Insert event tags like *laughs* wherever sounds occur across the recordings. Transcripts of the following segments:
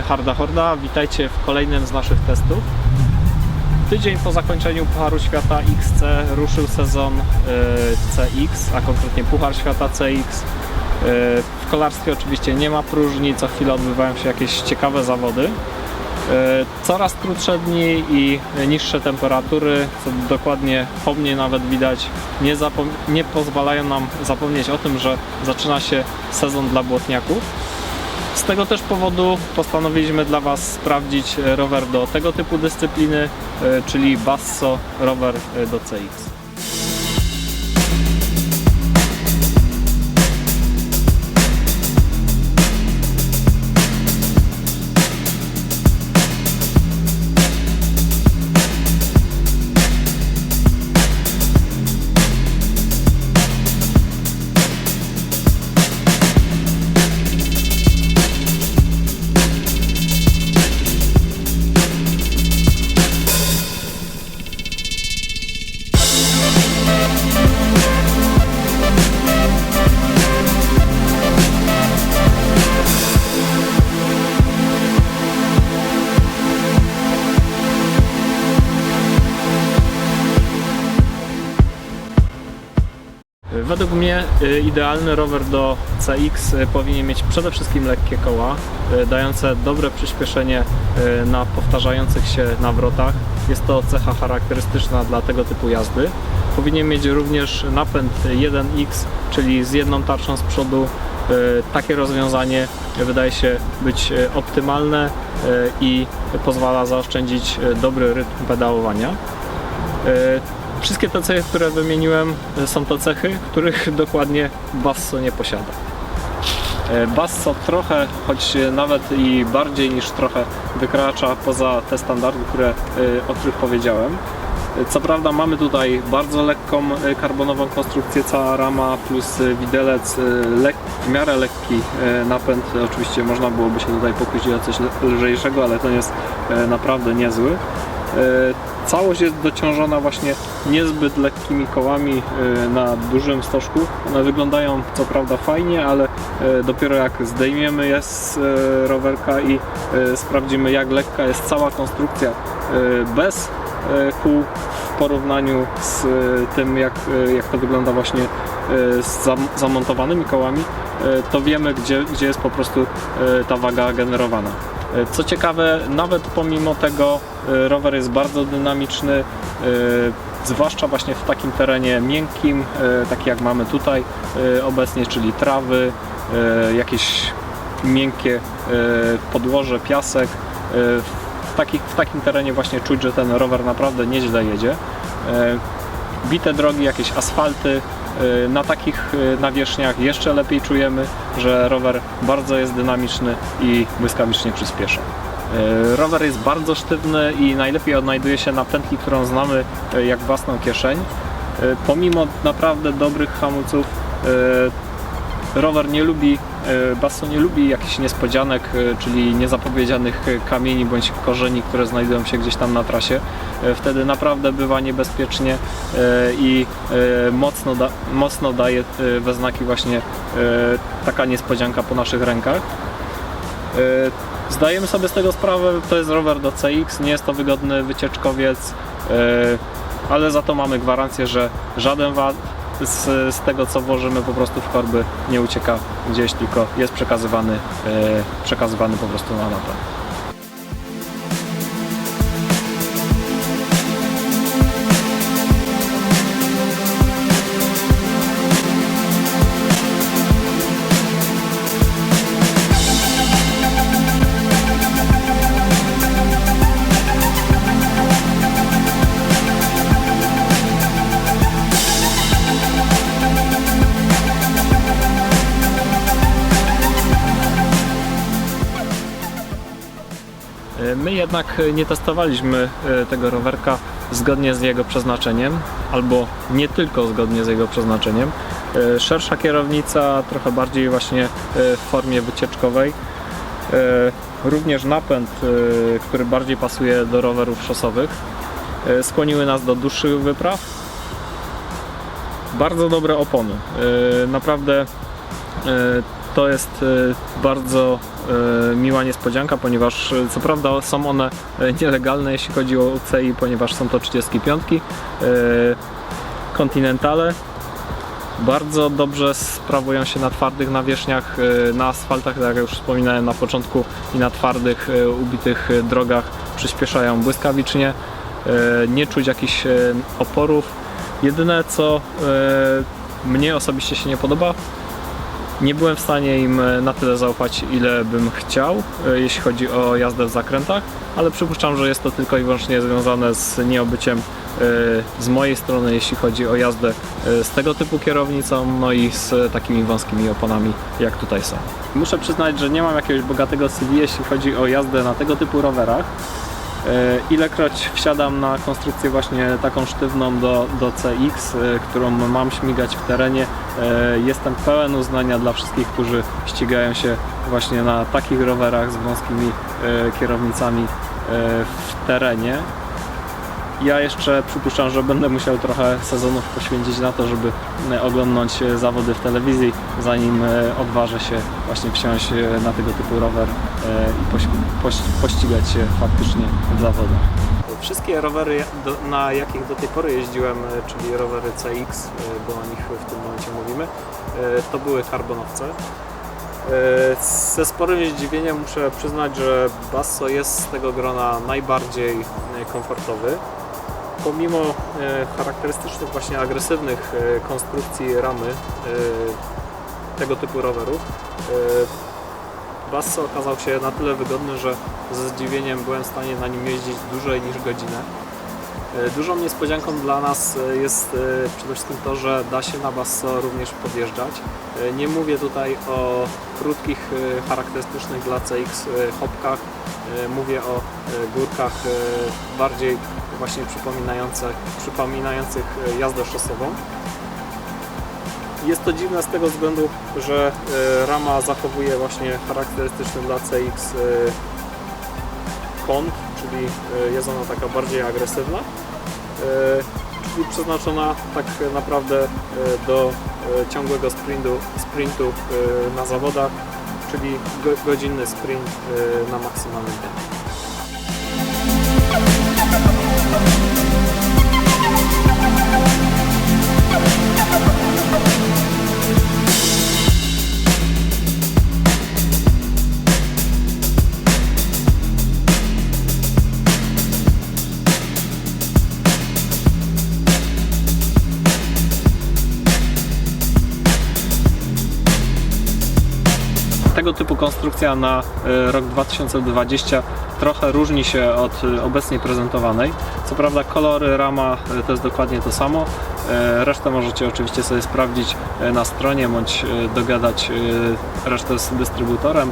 Harda Horda, witajcie w kolejnym z naszych testów. Tydzień po zakończeniu Pucharu Świata XC ruszył sezon e, CX, a konkretnie Puchar Świata CX. E, W kolarstwie oczywiście nie ma próżni, co chwilę odbywają się jakieś ciekawe zawody. E, Coraz krótsze dni i niższe temperatury, co dokładnie po mnie nawet widać, nie, nie pozwalają nam zapomnieć o tym, że zaczyna się sezon dla błotniaków. Z tego też powodu postanowiliśmy dla Was sprawdzić e, rower do tego typu dyscypliny, e, czyli Basso rower e, do CX. Według mnie y, idealny rower do CX y, powinien mieć przede wszystkim lekkie koła, y, dające dobre przyspieszenie na powtarzających się nawrotach. Jest to cecha charakterystyczna dla tego typu jazdy. Powinien mieć również napęd 1X, czyli z jedną tarczą z przodu. Takie rozwiązanie wydaje się być optymalne i pozwala zaoszczędzić dobry rytm pedałowania. Wszystkie te cechy, które wymieniłem, e, są to cechy, których *laughs* dokładnie Basso nie posiada. E, Basso trochę, choć nawet i bardziej niż trochę wykracza poza te standardy, które, e, o których powiedziałem. Co prawda mamy tutaj bardzo lekką karbonową konstrukcję, cała rama plus widelec, lek, w miarę lekki napęd. Oczywiście można byłoby się tutaj pokusić o coś lżejszego, ale ten jest naprawdę niezły. E, Całość jest dociążona właśnie niezbyt lekkimi kołami e, na dużym stożku. One wyglądają co prawda fajnie, ale e, dopiero jak zdejmiemy je z rowerka i sprawdzimy jak lekka jest cała konstrukcja bez kół w porównaniu z tym jak, jak to wygląda właśnie z zam- zamontowanymi kołami, to wiemy gdzie, gdzie jest po prostu ta waga generowana. E, Co ciekawe, nawet pomimo tego e, rower jest bardzo dynamiczny, e, zwłaszcza właśnie w takim terenie miękkim, taki jak mamy tutaj obecnie, czyli trawy, jakieś miękkie podłoże, piasek. W, takich, w takim terenie właśnie czuć, że ten rower naprawdę nieźle jedzie. Bite drogi, jakieś asfalty, na takich e, nawierzchniach jeszcze lepiej czujemy, że rower bardzo jest dynamiczny i błyskawicznie przyspiesza. E, Rower jest bardzo sztywny i najlepiej odnajduje się na pętli, którą znamy jak własną kieszeń. Pomimo naprawdę dobrych hamulców, rower nie lubi, Basso nie lubi jakichś niespodzianek, e, czyli niezapowiedzianych e, kamieni bądź korzeni, które znajdują się gdzieś tam na trasie. E, Wtedy naprawdę bywa niebezpiecznie e, i e, mocno, da, mocno daje e, we znaki właśnie e, taka niespodzianka po naszych rękach. E, Zdajemy sobie z tego sprawę, to jest rower do CX, nie jest to wygodny wycieczkowiec, e, ale za to mamy gwarancję, że żaden wad z, z tego co włożymy po prostu w korby nie ucieka gdzieś, tylko jest przekazywany, e, przekazywany po prostu na napęd. Jednak nie testowaliśmy e, tego rowerka zgodnie z jego przeznaczeniem, albo nie tylko zgodnie z jego przeznaczeniem. E, Szersza kierownica, trochę bardziej właśnie e, w formie wycieczkowej. E, Również napęd, e, który bardziej pasuje do rowerów szosowych. E, Skłoniły nas do dłuższych wypraw. Bardzo dobre opony. E, Naprawdę e, to jest e, bardzo e, miła niespodzianka, ponieważ e, co prawda są one nielegalne jeśli chodzi o UCI, ponieważ są to 35 e, Continentale. Bardzo dobrze sprawują się na twardych nawierzchniach, na asfaltach, tak jak już wspominałem na początku, i na twardych, ubitych drogach przyspieszają błyskawicznie. Nie czuć jakichś oporów. Jedyne co mnie osobiście się nie podoba, nie byłem w stanie im e, na tyle zaufać, ile bym chciał, e, jeśli chodzi o jazdę w zakrętach, ale przypuszczam, że jest to tylko i wyłącznie związane z nieobyciem e, z mojej strony, jeśli chodzi o jazdę z tego typu kierownicą, no i z takimi wąskimi oponami, jak tutaj są. Muszę przyznać, że nie mam jakiegoś bogatego CV, jeśli chodzi o jazdę na tego typu rowerach. E, Ilekroć wsiadam na konstrukcję właśnie taką sztywną do, do CX, e, którą mam śmigać w terenie, e, jestem pełen uznania dla wszystkich, którzy ścigają się właśnie na takich rowerach z wąskimi kierownicami w terenie. Ja jeszcze przypuszczam, że będę musiał trochę sezonów poświęcić na to, żeby e, oglądnąć e, zawody w telewizji, zanim e, odważę się właśnie wsiąść na tego typu rower i poś, poś, pościgać się faktycznie w zawodach. Wszystkie rowery, na jakich do tej pory jeździłem, czyli rowery CX, bo o nich w tym momencie mówimy, to były karbonowce. Ze sporym zdziwieniem muszę przyznać, że Basso jest z tego grona najbardziej komfortowy. Pomimo e, charakterystycznych, właśnie agresywnych e, konstrukcji ramy e, tego typu rowerów, Basso okazał się na tyle wygodny, że ze zdziwieniem byłem w stanie na nim jeździć dłużej niż godzinę. Dużą niespodzianką dla nas jest przede wszystkim to, że da się na Basso również podjeżdżać. Nie mówię tutaj o krótkich, charakterystycznych dla CX hopkach. Mówię o górkach bardziej właśnie przypominające, przypominających e, jazdę szosową. Jest to dziwne z tego względu, że e, rama zachowuje właśnie charakterystyczny dla CX kąt, czyli e, jest ona taka bardziej agresywna, czyli przeznaczona tak naprawdę do ciągłego sprintu, sprintu na zawodach, czyli go, godzinny sprint na maksymalnym tempie. Thank you. Tego typu konstrukcja na e, rok 2020 trochę różni się od e, obecnie prezentowanej. Co prawda kolory, rama e, to jest dokładnie to samo. Resztę możecie oczywiście sobie sprawdzić na stronie bądź dogadać resztę z dystrybutorem,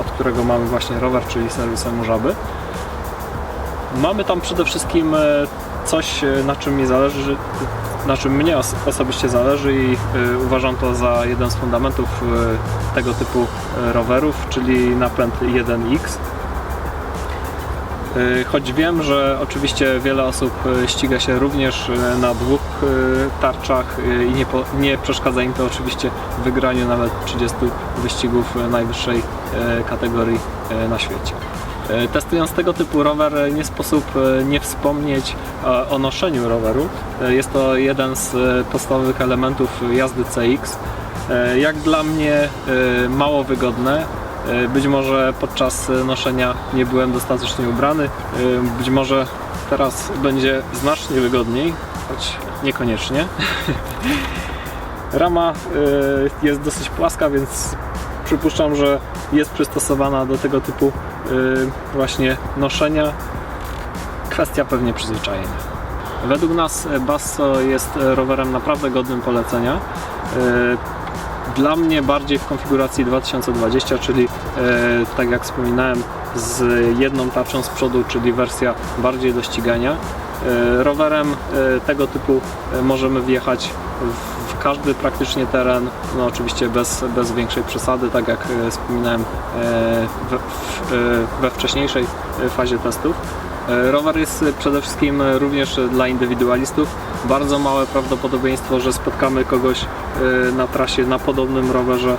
od którego mamy właśnie rower, czyli serwisem Żaby. Mamy tam przede wszystkim coś, na czym mi zależy, na czym mnie os- osobiście zależy i e, uważam to za jeden z fundamentów e, tego typu e, rowerów, czyli napęd 1X. E, Choć wiem, że oczywiście wiele osób ściga się również na dwóch tarczach i nie, po, nie przeszkadza im to oczywiście w wygraniu nawet 30 wyścigów najwyższej kategorii na świecie. E, Testując tego typu rower nie sposób e, nie wspomnieć e, o noszeniu roweru. Jest to jeden z podstawowych elementów jazdy CX. Jak dla mnie mało wygodne. Być może podczas noszenia nie byłem dostatecznie ubrany. Być może teraz będzie znacznie wygodniej, choć niekoniecznie. *laughs* Rama jest dosyć płaska, więc przypuszczam, że jest przystosowana do tego typu właśnie noszenia. Kwestia pewnie przyzwyczajenia. Według nas e, Basso jest e, rowerem naprawdę godnym polecenia. Dla mnie bardziej w konfiguracji 2020, czyli tak jak wspominałem, z jedną tarczą z przodu, czyli wersja bardziej do ścigania. Rowerem tego typu możemy wjechać w każdy praktycznie teren, no oczywiście bez, bez większej przesady, tak jak e, wspominałem e, we, e, we wcześniejszej fazie testów. Rower jest przede wszystkim również dla indywidualistów. Bardzo małe prawdopodobieństwo, że spotkamy kogoś na trasie na podobnym rowerze.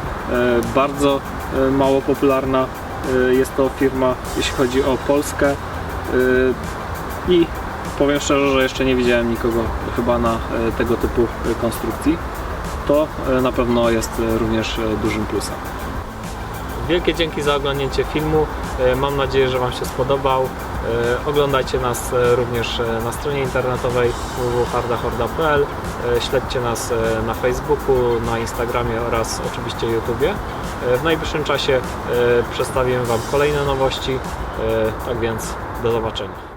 Bardzo mało popularna jest to firma, jeśli chodzi o Polskę. I powiem szczerze, że jeszcze nie widziałem nikogo chyba na tego typu konstrukcji. To e, na pewno jest e, również e, dużym plusem. Wielkie dzięki za oglądnięcie filmu. Mam nadzieję, że Wam się spodobał. Oglądajcie nas również na stronie internetowej www.hardahorda.pl. Śledźcie nas na Facebooku, na Instagramie oraz oczywiście YouTubie. W najbliższym czasie przedstawimy Wam kolejne nowości. Tak więc do zobaczenia.